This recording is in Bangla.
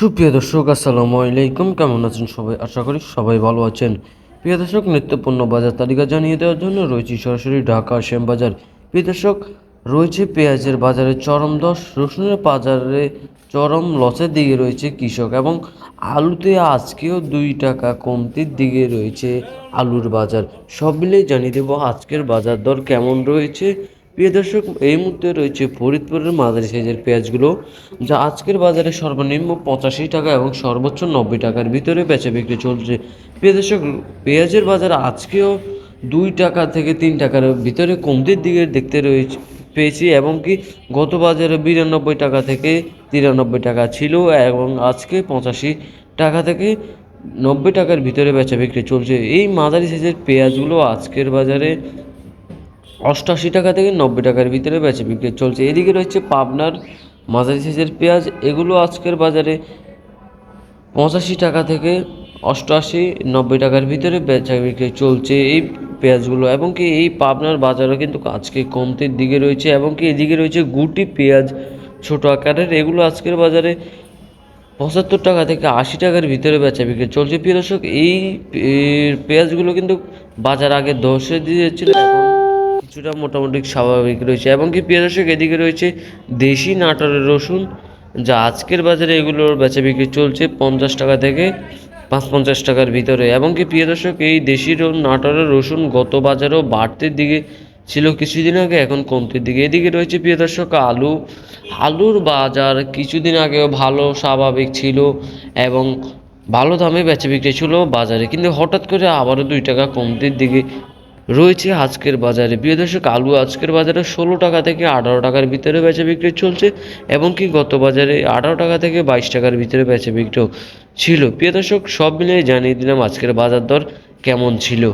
সুপ্রিয় দর্শক, আসসালামু আলাইকুম। কেমন আছেন সবাই? আশা করি সবাই ভালো আছেন। প্রিয় দর্শক নিত্যপণ্য বাজার তালিকা জানিয়ে দেওয়ার জন্য রয়েছে সরাসরি ঢাকা শ্যাম বাজার। প্রিয় দর্শক, রয়েছে পেঁয়াজের বাজারে চরম দশ, রসুনের বাজারে চরম লসের দিকে রয়েছে কৃষক এবং আলুতে আজকেও দুই টাকা কমতির দিকে রয়েছে আলুর বাজার। সব মিলিয়ে জানিয়ে দেবো আজকের বাজার দর কেমন রয়েছে প্রিয় দর্শক, এই মুহূর্তে রয়েছে ফরিদপুরের মাঝারি সাইজের পেঁয়াজগুলো, যা আজকের বাজারে সর্বনিম্ন পঁচাশি টাকা এবং সর্বোচ্চ নব্বই টাকার ভিতরে বেচা বিক্রি চলছে। প্রিয় দর্শক, পেঁয়াজের বাজার আজকেও দুই টাকা থেকে তিন টাকার ভিতরে কমতির দিকে দেখতে রয়েছে, পেয়েছি এবং কি গত বাজারে বিরানব্বই টাকা থেকে তিরানব্বই টাকা ছিল এবং আজকে পঁচাশি টাকা থেকে নব্বই টাকার ভিতরে বেচা বিক্রি চলছে। এই মাঝারি সাইজের পেঁয়াজগুলো আজকের বাজারে অষ্টাশি টাকা থেকে নব্বই টাকার ভিতরে বেচে বিক্রি চলছে। এদিকে রয়েছে পাবনার মাঝারি সাইজের পেঁয়াজ। এগুলো আজকের বাজারে পঁচাশি টাকা থেকে অষ্টআশি নব্বই টাকার ভিতরে বেচা বিক্রি চলছে এই পেঁয়াজগুলো। এবং কি এই পাবনার বাজারও কিন্তু আজকে কমতির দিকে রয়েছে। এবং কি এদিকে রয়েছে গুটি পেঁয়াজ, ছোট আকারের। এগুলো আজকের বাজারে পঁচাত্তর টাকা থেকে আশি টাকার ভিতরে বেচা বিক্রি চলছে। প্রিয় দর্শক, এই পেঁয়াজগুলো কিন্তু বাজার আগে দশে দিয়েছিল। এখন কিছুটা মোটামুটি স্বাভাবিক রয়েছে। এবং কি প্রিয় দর্শক, এদিকে রয়েছে দেশি নাটোরের রসুন, যা আজকের বাজারে এগুলোর বেচা বিক্রি চলছে পঞ্চাশ টাকা থেকে পাঁচ পঞ্চাশ টাকার ভিতরে। এবং কি প্রিয় দর্শক, এই দেশি নাটোরের রসুন গত বাজারেও বাড়তির দিকে ছিল কিছুদিন আগে, এখন কমতির দিকে। এদিকে রয়েছে প্রিয় দর্শক, আলু। আলুর বাজার কিছুদিন আগেও ভালো, স্বাভাবিক ছিল এবং ভালো দামে বেচা বিক্রি ছিল বাজারে। কিন্তু হঠাৎ করে আবারও দুই টাকা কমতির দিকে রয়েছে আজকের বাজারে। প্রিয় দর্শক, আলু আজকের বাজারে ষোলো টাকা থেকে আঠারো টাকার ভিতরে বেচা বিক্রি চলছে এবং কি গত বাজারে আঠারো টাকা থেকে বাইশ টাকার ভিতরে বেচা বিক্রিও ছিল। প্রিয় দর্শক, সব মিলিয়ে জানিয়ে দিলাম আজকের বাজার দর কেমন ছিল।